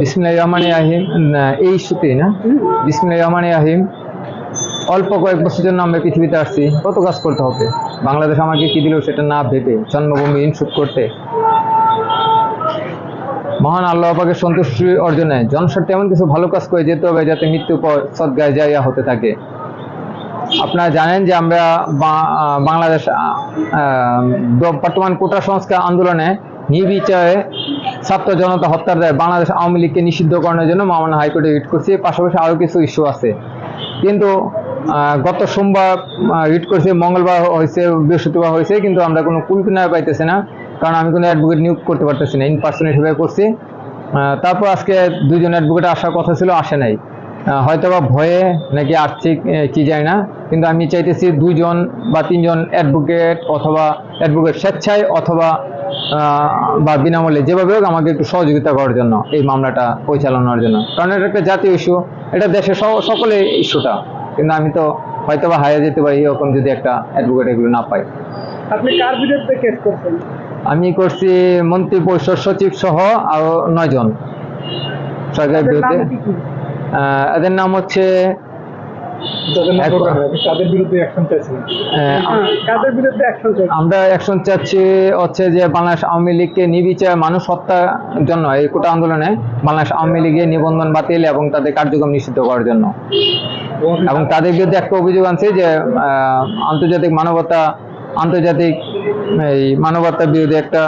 বিসমিল্লাহ রহমান আহিম এই ইস্যুতেই না? বিসমিল্লাহ রহমান আহিম অল্প কয়েক বছর জন্য আমরা পৃথিবীতে আসছি। কত কাজ করতে হবে? বাংলাদেশ আমাকে কি দিল সেটা না ভেবে জন্মভূমি ইনশুট করতে। মহান আল্লাহ পাকে সন্তুষ্টি অর্জনে জনস্বার্থে এমন কিছু ভালো কাজ করে যেতে হবে যাতে মৃত্যু পর সদ্গায় জায়গা হতে থাকে। আপনারা জানেন যে আমরা বাংলাদেশ বর্তমান কোটা সংস্কার আন্দোলনে নির্বিচারে ছাত্র জনতা হত্যার দায় বাংলাদেশ আওয়ামী লীগকে নিষিদ্ধকরণের জন্য মামলা হাইকোর্টে রিট করছি। পাশাপাশি আরও কিছু ইস্যু আছে। কিন্তু গত সোমবার রিট করছে মঙ্গলবার হয়েছে বৃহস্পতিবার হয়েছে কিন্তু আমরা কোনো কুল কিনারে পাইতেছি না কারণ আমি কোনো অ্যাডভোকেট নিয়োগ করতে পারতেছি না ইন পার্সন হিসেবে করছি। তারপর আজকে দুজন অ্যাডভোকেট আসার কথা ছিল আসে নাই। আহ, হয়তোবা ভয়ে নাকি আর্থিক কি যায় না কিন্তু আমি চাইতেছি দুজন বা তিনজন অ্যাডভোকেট অথবা অ্যাডভোকেট স্বেচ্ছায় অথবা বা বিনামূল্যে যেভাবে হোক আমাকে একটু সহযোগিতা করার জন্য এই মামলাটা পরিচালনার জন্য। কারণ এটা একটা জাতীয় ইস্যু এটা দেশের সকলে ইস্যুটা কিন্তু আমি তো হয়তোবা হারিয়ে যেতে পারি এরকম যদি একটা অ্যাডভোকেট এগুলো না পাই। আপনি কার বিরুদ্ধে কেস করছেন? আমি করছি মন্ত্রী পরিষদ সচিব সহ আরও নয় জন সরকারের বিরুদ্ধে। এদের নাম হচ্ছে আমরা অ্যাকশন চাচ্ছি হচ্ছে যে বাংলাদেশ আওয়ামী লীগকে নির্বিচার মানুষ হত্যার জন্য এই কোটা আন্দোলনে বাংলাদেশ আওয়ামী লীগের নিবন্ধন বাতিল এবং তাদের কার্যক্রম নিষিদ্ধ করার জন্য। এবং তাদের বিরুদ্ধে একটা অভিযোগ আনছে যে আহ, আন্তর্জাতিক মানবতা আন্তর্জাতিক এই মানবতার বিরুদ্ধে একটা